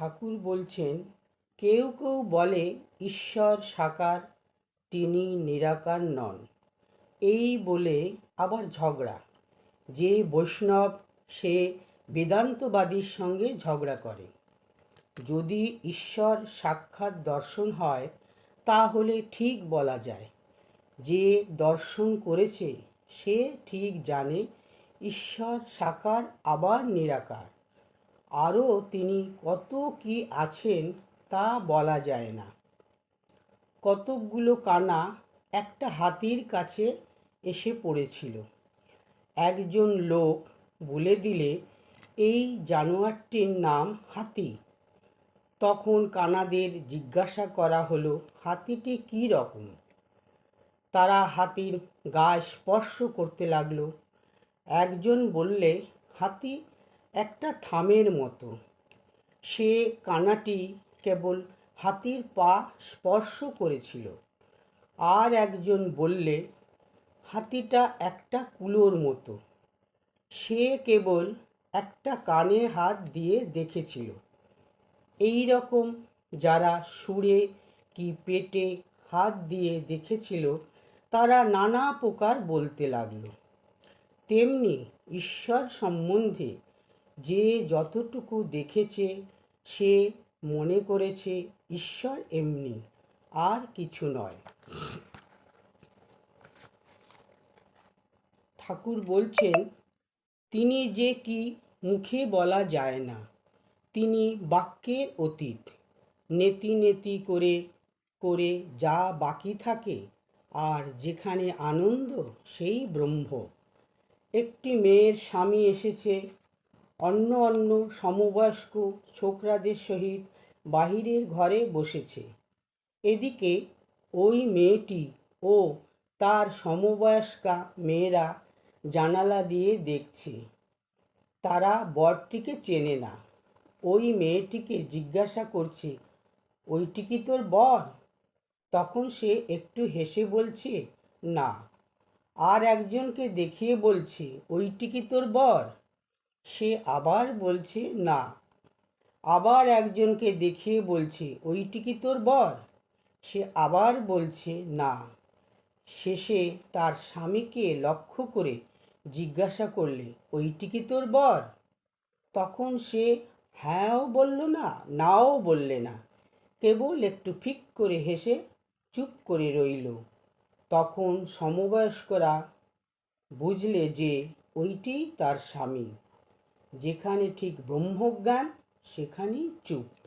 ঠাকুর বলছেন, কেউ কেউ বলে, ঈশ্বর সাকার, তিনি নিরাকার নন। এই বলে আবার ঝগড়া। যে বৈষ্ণব, সে বেদান্তবাদীর সঙ্গে ঝগড়া করে। যদি ঈশ্বর সাক্ষাৎ দর্শন হয়, তাহলে ঠিক বলা যায়। যে দর্শন করেছে, সে ঠিক জানে, ঈশ্বর সাকার আবার নিরাকার। আরও তিনি কত কি আছেন তা বলা যায় না। কতকগুলো কানা একটা হাতির কাছে এসে পড়েছিল। একজন লোক বলে দিলে, এই জানোয়ারটির নাম হাতি। তখন কানাদের জিজ্ঞাসা করা হলো, হাতিটি কী রকম? তারা হাতির গা স্পর্শ করতে লাগল। একজন বললে, হাতি একটা থামের মতো। সে কানাটি কেবল হাতির পা স্পর্শ করেছিল। আর একজন বললে, হাতিটা একটা কুলোর মতো। সে কেবল একটা কানে হাত দিয়ে দেখেছিল। এই রকম যারা সুরে কি পেটে হাত দিয়ে দেখেছিল, তারা নানা প্রকার বলতে লাগল। তেমনি ঈশ্বর সম্বন্ধে যে যতটুকু দেখেছে, সে মনে করেছে, ঈশ্বর এমনি, আর কিছু নয়। ঠাকুর বলছেন, তিনি যে কি মুখে বলা যায় না, তিনি বাক্যের অতীত। নেতি নেতি করে করে যা বাকি থাকে, আর যেখানে আনন্দ, সেই ব্রহ্ম। একটি মেয়ের স্বামী এসেছে অন্য অন্য সমবয়স্ক ছোকরাদের সহিত বাহিরের ঘরে বসেছে। এদিকে ওই মেয়েটি ও তার সমবয়স্কা মেয়েরা জানালা দিয়ে দেখছে। তারা বরটিকে চেনে না। ওই মেয়েটিকে জিজ্ঞাসা করছে, ওইটি কি তোর বর? তখন সে একটু হেসে বলছে, না। আর একজনকে দেখিয়ে বলছে, ওইটি কি তোর বর? সে আবার বলছে, না। আবার একজনকে দেখিয়ে বলছে, ওইটি কি তোর বর? সে আবার বলছে, না। শেষে তার স্বামীকে লক্ষ্য করে জিজ্ঞাসা করলে, ওইটি কি তোর বর? তখন সে, হ্যাঁও বলল না, নাও বললে না। কেবল একটু ফিক করে হেসে চুপ করে রইল। তখন সমবয়স্করা বুঝলে যে, ওইটিই তার স্বামী। যেখানে ঠিক ব্রহ্মজ্ঞান সেখানেই চুপ।